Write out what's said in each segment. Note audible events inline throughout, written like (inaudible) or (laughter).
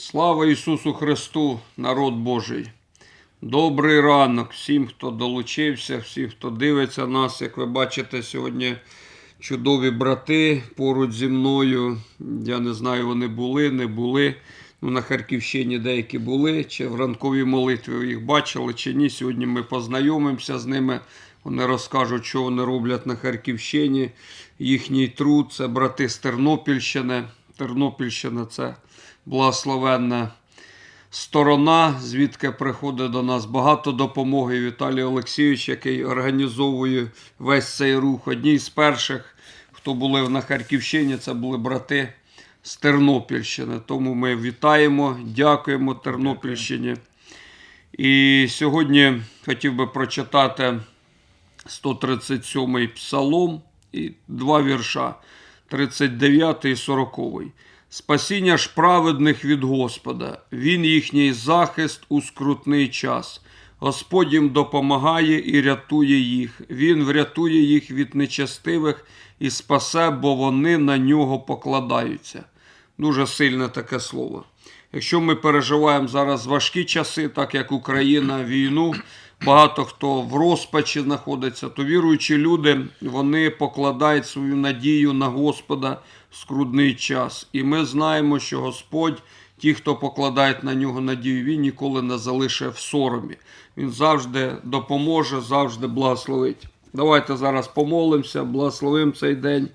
Слава Ісусу Христу, народ Божий! Добрий ранок всім, хто долучився, всім, хто дивиться нас. Як ви бачите, сьогодні чудові брати поруч зі мною. Я не знаю, вони були, не були. Ну, на Харківщині деякі були, чи в ранковій молитві ви їх бачили, чи ні. Сьогодні ми познайомимося з ними. Вони розкажуть, що вони роблять на Харківщині. Їхній труд це брати з Тернопільщини. Тернопільщина це благословенна сторона, звідки приходить до нас багато допомоги. Віталій Олексійович, який організовує весь цей рух. Одні з перших, хто були на Харківщині, це були брати з Тернопільщини. Тому ми вітаємо, дякуємо Тернопільщині. І сьогодні хотів би прочитати 137-й псалом і два вірша, 39 і 40. Спасіння ж праведних від Господа, Він їхній захист у скрутний час. Господь їм допомагає і рятує їх. Він врятує їх від нечестивих і спасе, бо вони на нього покладаються. Дуже сильне таке слово. Якщо ми переживаємо зараз важкі часи, так як Україна, війну, багато хто в розпачі знаходиться, то віруючі люди вони покладають свою надію на Господа в скрудний час. І ми знаємо, що Господь, ті, хто покладають на нього надію, він ніколи не залишить в соромі. Він завжди допоможе, завжди благословить. Давайте зараз помолимося, благословимо цей день.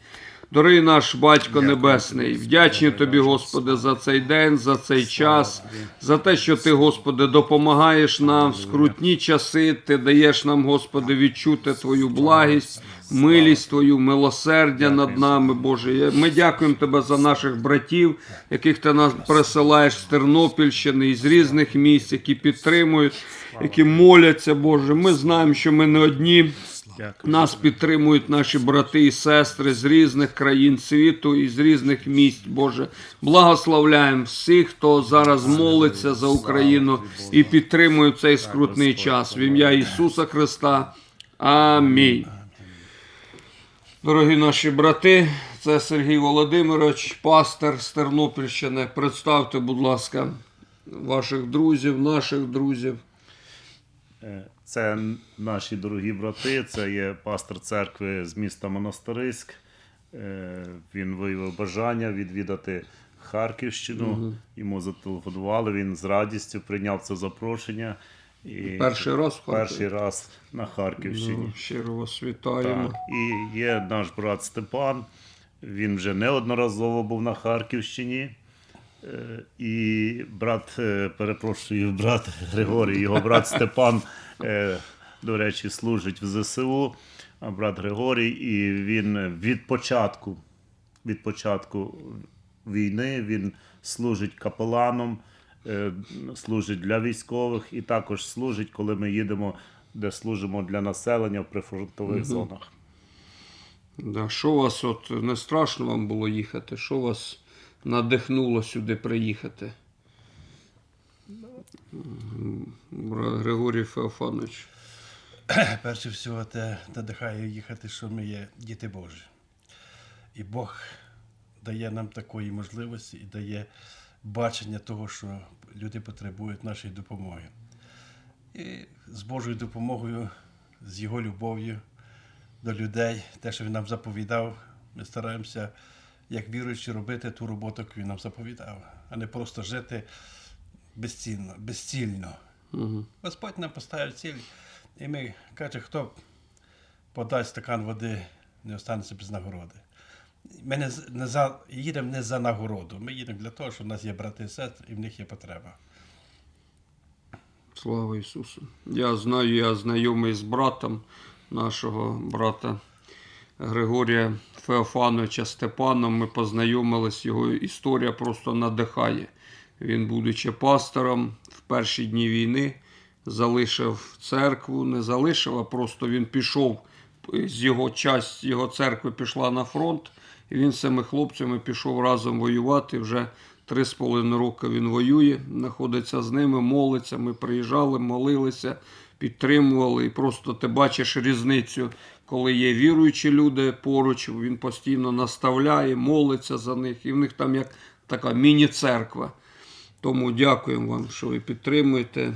Дорогий наш Батько Небесний, вдячні Тобі, Господи, за цей день, за цей час, за те, що Ти, Господи, допомагаєш нам в скрутні часи. Ти даєш нам, Господи, відчути Твою благість, милість Твою, милосердя над нами, Боже. Ми дякуємо Тебе за наших братів, яких ти нас присилаєш з Тернопільщини і з різних місць, які підтримують, які моляться, Боже. Ми знаємо, що ми не одні. Нас підтримують наші брати і сестри з різних країн світу і з різних місць, Боже. Благословляємо всіх, хто зараз молиться за Україну і підтримує цей скрутний час. В ім'я Ісуса Христа. Амінь. Дорогі наші брати, це Сергій Володимирович, пастор з Тернопільщини. Представте, будь ласка, ваших друзів, наших друзів. Е, Це наші дорогі брати, це є пастор церкви з міста Монастириськ. Е, Він виявив бажання відвідати Харківщину. Йому зателефонували, він з радістю прийняв це запрошення. І Перший раз в перший раз на Харківщині. Ну, щиро вас вітаємо. Так. І є наш брат Степан. Він вже неодноразово був на Харківщині. Е, І брат, е, перепрошую, брат Григорій, його брат Степан, е, до речі, служить в ЗСУ. А брат Григорій, і він від початку, від початку війни він служить капеланом, служить для військових і також служить, коли ми їдемо, де служимо для населення в прифронтових зонах. Да, що вас от не страшно вам було їхати? Що вас надихнуло сюди приїхати? Григорій Феофанович. Перше всього, те надихає їхати, що ми є діти Божі. І Бог дає нам такої можливості і дає бачення того, що люди потребують нашої допомоги. І з Божою допомогою, з Його любов'ю до людей, те, що Він нам заповідав, ми стараємося, як віруючи, робити ту роботу, яку він нам заповідав, а не просто жити безцільно, безцільно. Угу. Господь нам поставив ціль, і ми каже, хто подасть стакан води, не останеться без нагороди. Ми не, не за, їдемо не за нагороду, ми їдемо для того, що в нас є брати і сестри, і в них є потреба. Слава Ісусу. Я знаю, я знайомий з братом нашого брата Григорія Феофановича Степаном. Ми познайомились, його історія просто надихає. Він, будучи пастором в перші дні війни, залишив церкву, не залишив, а просто він пішов з його часть його церкви пішла на фронт, і він з цими хлопцями пішов разом воювати. Вже три з половиною роки він воює, знаходиться з ними, молиться. Ми приїжджали, молилися, підтримували. І просто ти бачиш різницю, коли є віруючі люди поруч, він постійно наставляє, молиться за них, і в них там як така міні-церква. Тому дякуємо вам, що ви підтримуєте.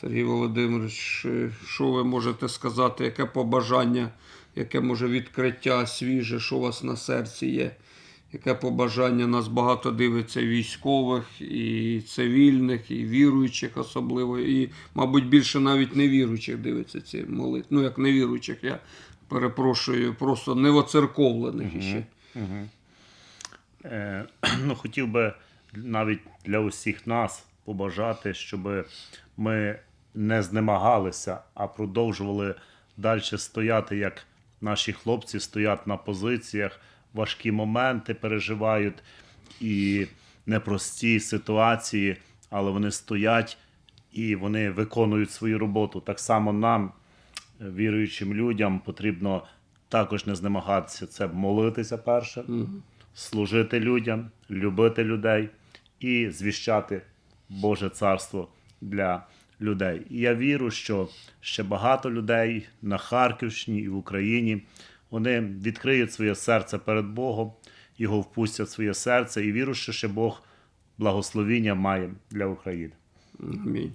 Сергій Володимирович, що ви можете сказати, яке побажання, яке може відкриття свіже, що у вас на серці є? Яке побажання нас багато дивиться військових, і цивільних, і віруючих особливо, і, мабуть, більше навіть невіруючих дивиться ці молитви. Ну, як невіруючих, я перепрошую, просто невоцерковлених іще. Е, (clears throat) ну, хотів би навіть для усіх нас побажати, щоб ми не знемагалися, а продовжували далі стояти, як наші хлопці стоять на позиціях, важкі моменти переживають і непрості ситуації, але вони стоять і вони виконують свою роботу. Так само нам, віруючим людям, потрібно також не знемагатися. Це молитися перше, служити людям, любити людей і звіщати Боже царство для людей. І я вірю, що ще багато людей на Харківщині і в Україні вони відкриють своє серце перед Богом, його впустять в своє серце, і вірю, що ще Бог благословіння має для України. Амінь.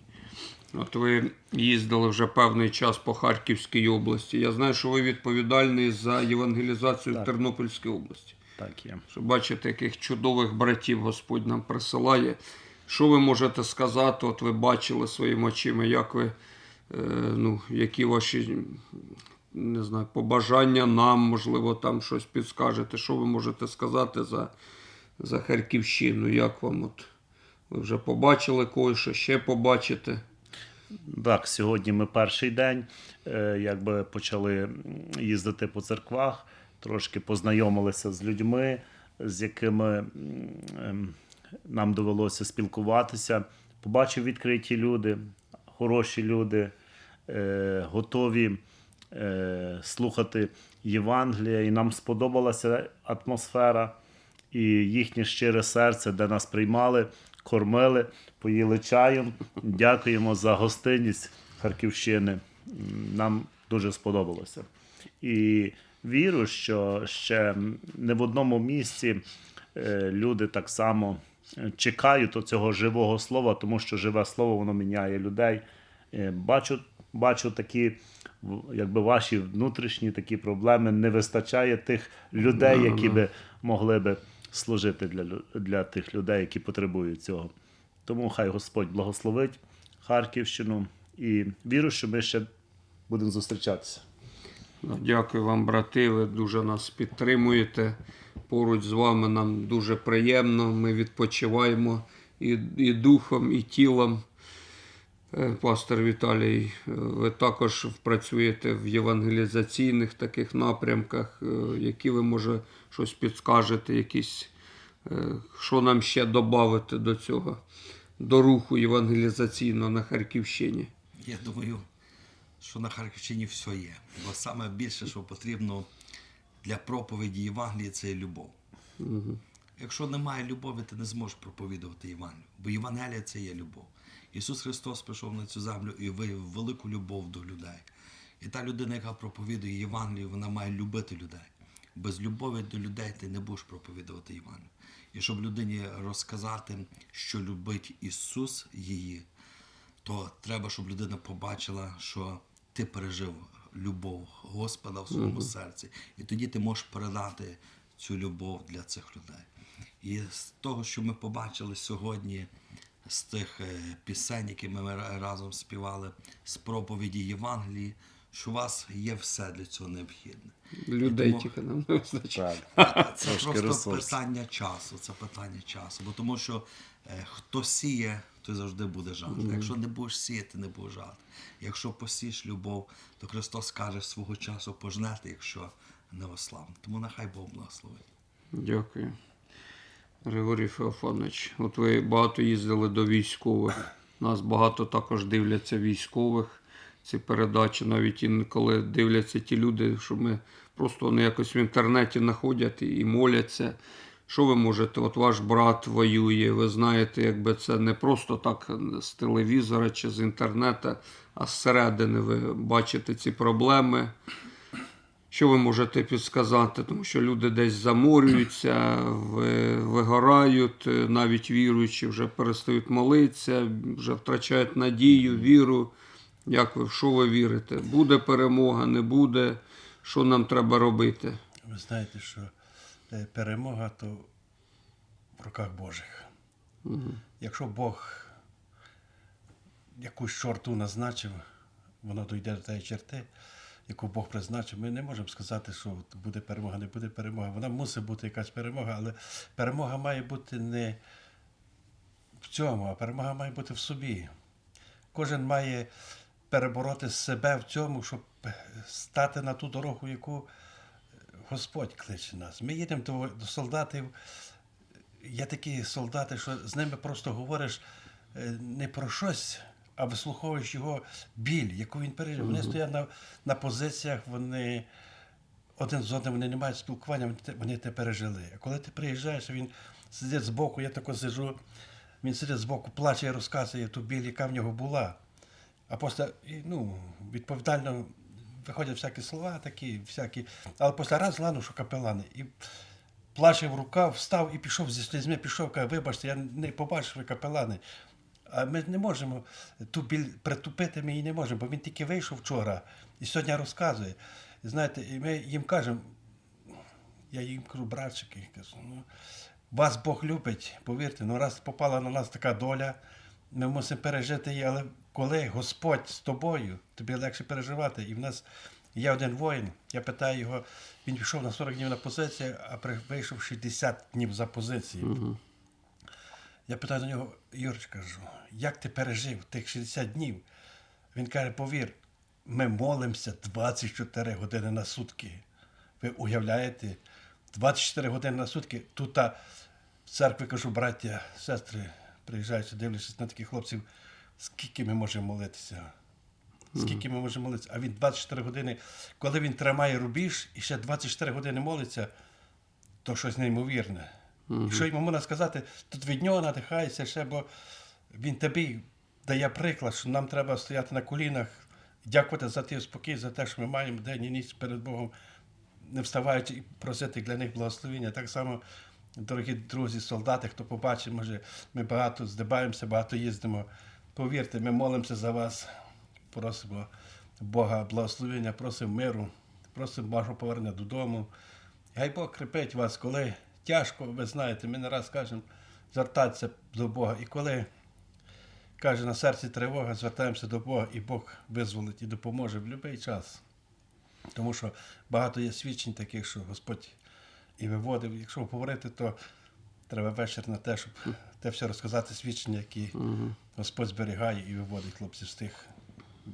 От ви їздили вже певний час по Харківській області. Я знаю, що ви відповідальний за євангелізацію в Тернопільській області. Так є. Що бачите, яких чудових братів Господь нам присилає. Що ви можете сказати? От ви бачили своїми очима, як ви, е, ну, які ваші не знаю, побажання нам, можливо, там щось підскажете. Що ви можете сказати за, за Харківщину? Як вам от? Ви вже побачили когось, що ще побачите? Так, сьогодні ми перший день, е, якби почали їздити по церквах, трошки познайомилися з людьми, з якими ем, нам довелося спілкуватися. Побачив відкриті люди, хороші люди, е, готові е, слухати Євангелія, і нам сподобалася атмосфера і їхнє щире серце, де нас приймали, кормили, поїли чаєм. Дякуємо за гостинність Харківщини. Нам дуже сподобалося. І вірю, що ще не в одному місці е, люди так само чекають цього живого слова, тому що живе слово воно міняє людей. Е, Бачу, бачу такі, якби ваші внутрішні такі проблеми. Не вистачає тих людей, які би могли би служити для, для тих людей, які потребують цього. Тому хай Господь благословить Харківщину і вірю, що ми ще будемо зустрічатися. Дякую вам, брати. Ви дуже нас підтримуєте. Поруч з вами нам дуже приємно. Ми відпочиваємо і, і духом, і тілом. Е, Пастор Віталій, е, ви також працюєте в євангелізаційних таких напрямках, е, які ви, може, щось підскажете, якісь, що нам ще додати до цього, до руху євангелізаційного на Харківщині. Я думаю, що на Харківщині все є. Бо саме більше, що потрібно для проповіді Євангелії, це любов. Якщо немає любові, ти не зможеш проповідувати Євангелію. Бо Євангелія це є любов. Ісус Христос прийшов на цю землю і виявив велику любов до людей. І та людина, яка проповідує Євангелію, вона має любити людей. Без любові до людей ти не будеш проповідувати Євангелію. І щоб людині розказати, що любить Ісус її, то треба, щоб людина побачила, що ти пережив любов Господа в своєму серці. І тоді ти можеш передати цю любов для цих людей. І з того, що ми побачили сьогодні, з тих е, пісень, які ми разом співали, з проповіді Євангелії, що у вас є все для цього необхідне. Людей тому- тільки нам не вистачає. Так, (laughs) Це просто ресурс. питання часу. Це питання часу. Бо тому що е, хто сіє, той завжди буде жати. Якщо не будеш сіяти, не будеш жати. Якщо посієш любов, то Христос каже свого часу пожнете, якщо не ослабне. Тому нехай Бог благословить. Дякую. Григорій Феофанович, от ви багато їздили до військових. Нас багато також дивляться військових. Ці передачі, навіть інколи дивляться ті люди, що ми просто вони якось в інтернеті знаходять і моляться. Що ви можете? От ваш брат воює, ви знаєте, якби це не просто так з телевізора чи з інтернету, а зсередини ви бачите ці проблеми. Що ви можете підсказати? Тому що люди десь заморюються, вигорають, е, навіть віруючі вже перестають молитися, вже втрачають надію, віру. Як ви, в що ви вірите? Буде перемога, не буде? Що нам треба робити? Ви знаєте, що е, перемога то в руках Божих. Якщо Бог якусь чорту назначив, воно дійде до тієї черти, яку Бог призначив, ми не можемо сказати, що буде перемога, не буде перемога. Вона мусить бути якась перемога, але перемога має бути не в цьому, а перемога має бути в собі. Кожен має перебороти себе в цьому, щоб стати на ту дорогу, яку Господь кличе нас. Ми їдемо до, солдатів. Є такі солдати, що з ними просто говориш е, не про щось, а вислуховуєш його біль, яку він пережив. Вони стоять на, на позиціях, вони один з одним вони не мають спілкування, вони те, вони те пережили. А коли ти приїжджаєш, він сидить збоку, я тако сижу, він сидить збоку, плаче і розказує ту біль, яка в нього була. А після, ну, відповідально виходять всякі слова такі, всякі. Але після раз ладно, що капелани. І плаче в рукав, встав і пішов зі слізьми, пішов, каже, вибачте, я не побачив ви капелани. А ми не можемо ту біль притупити, ми її не можемо, бо він тільки вийшов вчора і сьогодні розказує. І знаєте, і ми їм кажемо, я їм кажу, братчики, кажу, ну, вас Бог любить, повірте, ну раз попала на нас така доля, ми мусимо пережити її, але коли Господь з тобою, тобі легше переживати. І в нас є один воїн, я питаю його, він пішов на 40 днів на позицію, а вийшов 60 днів за позиції. Я питаю до нього, Юрич, кажу, як ти пережив тих 60 днів? Він каже, повір, ми молимося 24 години на сутки. Ви уявляєте? 24 години на сутки. Тут в церкві кажу, браття, сестри, приїжджаючи, дивлячись на таких хлопців, скільки ми можемо молитися? Скільки ми можемо молитися? А він 24 години, коли він тримає рубіж і ще 24 години молиться, то щось неймовірне. І що йому можна сказати, тут від нього надихається ще, бо він тобі дає приклад, що нам треба стояти на колінах, дякувати за той спокій, за те, що ми маємо день і ніч перед Богом, не вставаючи і просити для них благословення. Так само, дорогі друзі, солдати, хто побачить, може, ми багато здибаємося, багато їздимо. Повірте, ми молимося за вас, просимо Бога благословення, просимо миру, просимо вашого повернення додому. Хай Бог крепить вас, коли тяжко, ви знаєте, ми не раз кажемо звертатися до Бога. І коли каже на серці тривога, звертаємося до Бога, і Бог визволить і допоможе в будь-який час. Тому що багато є свідчень таких, що Господь і виводив. Якщо говорити, то треба вечір на те, щоб те все розказати свідчення, які Господь зберігає і виводить хлопців з тих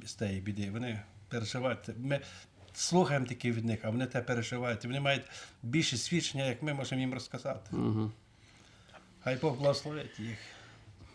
з тієї біди. Вони переживають. Ми слухаємо такі від них, а вони те переживають. Вони мають більше свідчення, як ми можемо їм розказати. Угу. Хай Бог благословить їх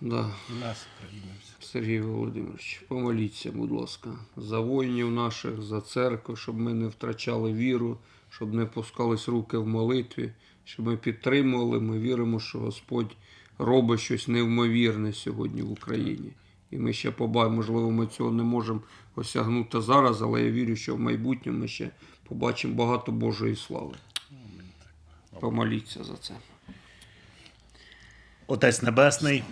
Да. і нас, українців. Сергій Володимирович, помоліться, будь ласка, за воїнів наших, за церкву, щоб ми не втрачали віру, щоб не пускались руки в молитві, щоб ми підтримували. Ми віримо, що Господь робить щось невмовірне сьогодні в Україні. І ми ще побачимо, можливо, ми цього не можемо осягнути зараз, але я вірю, що в майбутньому ми ще побачимо багато Божої слави. Помоліться за це. Отець Небесний,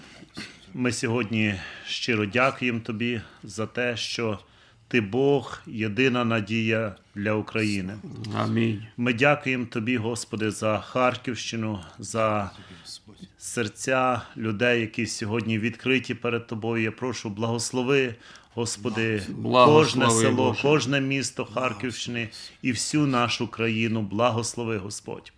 ми сьогодні щиро дякуємо Тобі за те, що Ти Бог, єдина надія для України. Амінь. Ми дякуємо Тобі, Господи, за Харківщину, за серця людей, які сьогодні відкриті перед Тобою. Я прошу, благослови, Господи, Благослови, кожне село, Боже. кожне місто Харківщини і всю нашу країну. Благослови, Господь.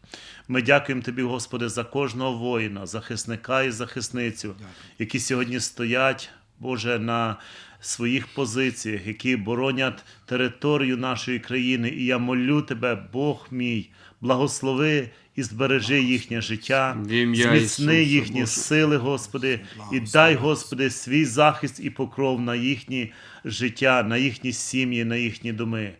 Ми дякуємо Тобі, Господи, за кожного воїна, захисника і захисницю, які сьогодні стоять, Боже, на своїх позиціях, які боронять територію нашої країни. І я молю Тебе, Бог мій, благослови і збережи їхнє життя, зміцни їхні сили, Господи, і дай, Господи, свій захист і покров на їхні життя, на їхні сім'ї, на їхні доми.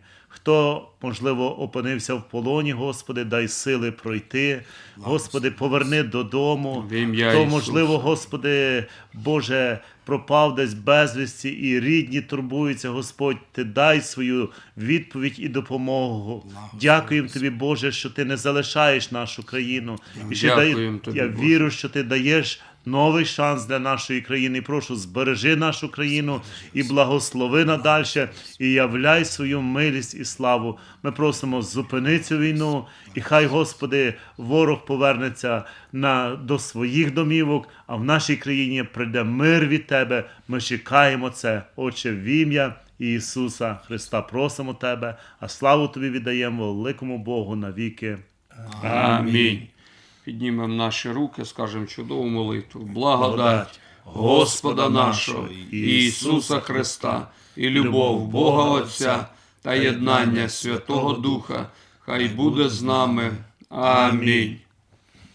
Хто, можливо, опинився в полоні, Господи, дай сили пройти. Господи, поверни додому. Хто, можливо, Господи, Боже, пропав десь безвісті, і рідні турбуються, Господь, Ти дай свою відповідь і допомогу. Дякуємо Тобі, Боже, що Ти не залишаєш нашу країну. І ще дай, я вірю, що Ти даєш новий шанс для нашої країни. І прошу, збережи нашу країну і благослови надальше, і являй свою милість і славу. Ми просимо, зупини цю війну, і хай, Господи, ворог повернеться на, до своїх домівок, а в нашій країні прийде мир від Тебе. Ми чекаємо це, Отче, в ім'я Ісуса Христа. Просимо Тебе, а славу Тобі віддаємо великому Богу навіки. Амінь. Піднімемо наші руки, скажемо чудову молитву. Благодать Господа нашого Ісуса Христа і любов Бога Отця та єднання Святого Духа. Хай буде з нами. Амінь.